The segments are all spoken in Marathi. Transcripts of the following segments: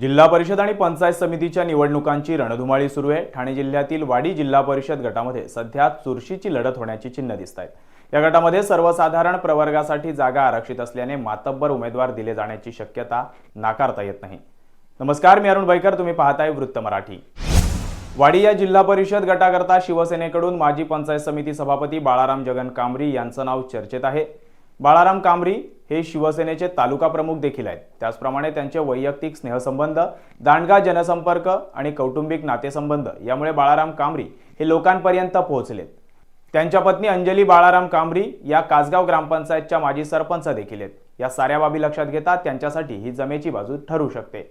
जिल्हा परिषद आणि पंचायत समितीच्या निवडणुकांची रणधुमाळी सुरू आहे. ठाणे जिल्ह्यातील वाडी जिल्हा परिषद गटामध्ये सध्या चुरशीची लढत होण्याची चिन्ह दिसत आहेत. या गटामध्ये सर्वसाधारण प्रवर्गासाठी जागा आरक्षित असल्याने मातब्बर उमेदवार दिले जाण्याची शक्यता नाकारता येत नाही. नमस्कार मी अरुण बैकर. तुम्ही पाहताय वृत्त मराठी. वाडी या जिल्हा परिषद गटाकरता शिवसेनेकडून माजी पंचायत समिती सभापती बाळाराम जगन कांबरी यांचं नाव चर्चेत आहे. बाळाराम कांबरी हे शिवसेनेचे तालुका प्रमुख देखील आहेत. त्याचप्रमाणे त्यांचे वैयक्तिक स्नेहसंबंध दांडगा जनसंपर्क आणि कौटुंबिक नातेसंबंध यामुळे बाळाराम कांबरी हे लोकांपर्यंत पोहोचलेत. त्यांच्या पत्नी अंजली बाळाराम कांबरी या कासगाव ग्रामपंचायतच्या माजी सरपंच देखील आहेत. या साऱ्या बाबी लक्षात घेता त्यांच्यासाठी ही जमेची बाजू ठरू शकते.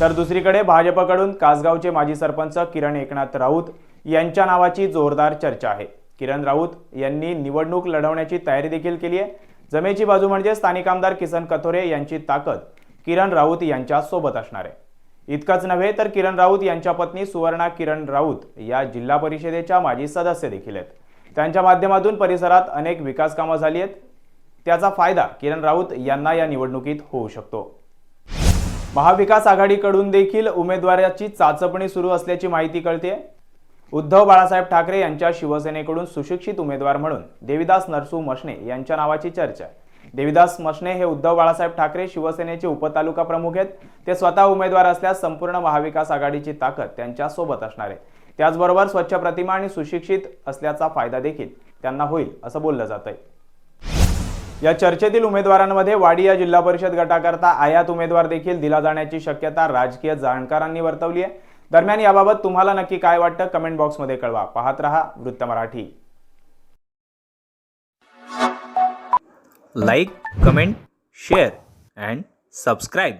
तर दुसरीकडे भाजपकडून कासगावचे माजी सरपंच किरण एकनाथ राऊत यांच्या नावाची जोरदार चर्चा आहे. किरण राऊत यांनी निवडणूक लढवण्याची तयारी देखील केली आहे. जमेची बाजू म्हणजे स्थानिक आमदार किसन कथोरे यांची ताकद किरण राऊत यांच्या सोबत असणार आहे. इतकंच नव्हे तर किरण राऊत यांच्या पत्नी सुवर्णा किरण राऊत या जिल्हा परिषदेच्या माजी सदस्य देखील आहेत. त्यांच्या माध्यमातून परिसरात अनेक विकास कामं झाली आहेत. त्याचा फायदा किरण राऊत यांना या निवडणुकीत होऊ शकतो. महाविकास आघाडीकडून देखील उमेदवाराची चाचपणी सुरू असल्याची माहिती कळते उद्धव बाळासाहेब ठाकरे यांच्या शिवसेनेकडून सुशिक्षित उमेदवार म्हणून देविदास नरसू मशने यांच्या नावाची चर्चा आहे. देविदास मशने हे उद्धव बाळासाहेब ठाकरे शिवसेनेचे उपतालुका प्रमुख आहेत. ते स्वतः उमेदवार असल्यास संपूर्ण महाविकास आघाडीची ताकद त्यांच्यासोबत असणार आहे. त्याचबरोबर स्वच्छ प्रतिमा आणि सुशिक्षित असल्याचा फायदा देखील त्यांना होईल असं बोललं जात आहे या चर्चेतील उमेदवारांमध्ये वाडी या जिल्हा परिषद गटाकरता आयात उमेदवार देखील दिला जाण्याची शक्यता राजकीय जाणकारांनी वर्तवली आहे. दरम्यान याबाबत तुम्हाला नक्की काय वाटतं कमेंट बॉक्समध्ये कळवा. पाहत रहा वृत्त Marathi. Like comment share and subscribe